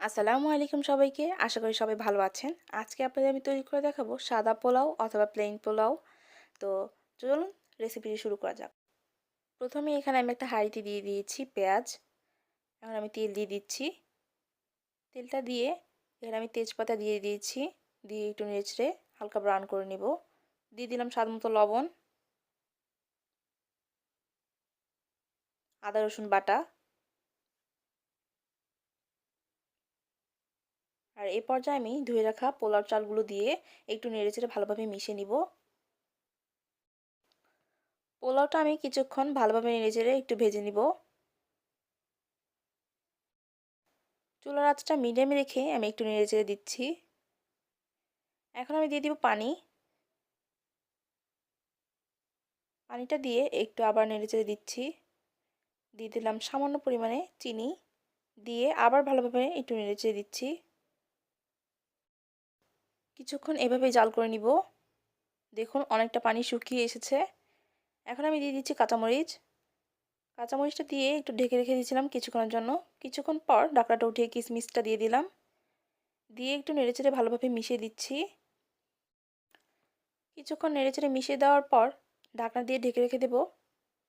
আসসালামু আলাইকুম সবাইকে। আশা করি সবাই ভালো আছেন। আজকে আপনাদের আমি তৈরি করে দেখাবো সাদা পোলাও অথবা প্লেন পোলাও। তো চলুন রেসিপিটি শুরু করা যাক। প্রথমে এখানে আমি একটা হাঁড়িতে দিয়ে দিয়েছি পেঁয়াজ। এখন আমি তেল দিয়ে দিচ্ছি। তেলটা দিয়ে এখানে আমি তেজপাতা দিয়ে দিয়েছি। দিয়ে একটু নেড়ে হালকা ব্রাউন করে নিব। দিয়ে দিলাম স্বাদ মতো লবণ। আদা রসুন বাটা। আর এই পর্যায়ে আমি ধুয়ে রাখা পোলাও চালগুলো দিয়ে একটু নেড়েচেড়ে ভালোভাবে মিশিয়ে নিব। পোলাওটা আমি কিছুক্ষণ ভালোভাবে নেড়েচেড়ে একটু ভেজে নিব। চুলার আঁচটা মিডিয়ামে রেখে আমি একটু নেড়েচেড়ে দিচ্ছি। এখন আমি দিয়ে দিব পানি। পানিটা দিয়ে একটু আবার নেড়েচেড়ে দিচ্ছি। দিয়ে দিলাম সামান্য পরিমাণে চিনি। দিয়ে আবার ভালোভাবে একটু নেড়েচেড়ে দিচ্ছি। কিছুক্ষণ এভাবে জাল করে নিব। দেখুন, অনেকটা পানি শুকিয়ে এসেছে। এখন আমি দিয়ে দিচ্ছি কাঁচামরিচ। কাঁচামরিচটা দিয়ে একটু ঢেকে রেখে দিয়েছিলাম কিছুক্ষণের জন্য। কিছুক্ষণ পর ডাকড়াটা উঠিয়ে কিশমিশটা দিয়ে দিলাম। দিয়ে একটু নেড়েচেড়ে ভালোভাবে মিশিয়ে দিচ্ছি। কিছুক্ষণ নেড়েচেড়ে মিশিয়ে দেওয়ার পর ঢাকনা দিয়ে ঢেকে রেখে দেব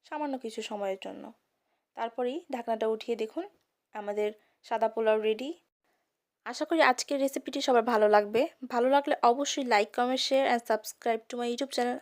সামান্য কিছু সময়ের জন্য। তারপরেই ঢাকনাটা উঠিয়ে দেখুন, আমাদের সাদা পোলাও রেডি আশা করি আজকের রেসিপিটি সবার ভালো লাগবে। ভালো লাগলে অবশ্যই like comment share and subscribe to my YouTube channel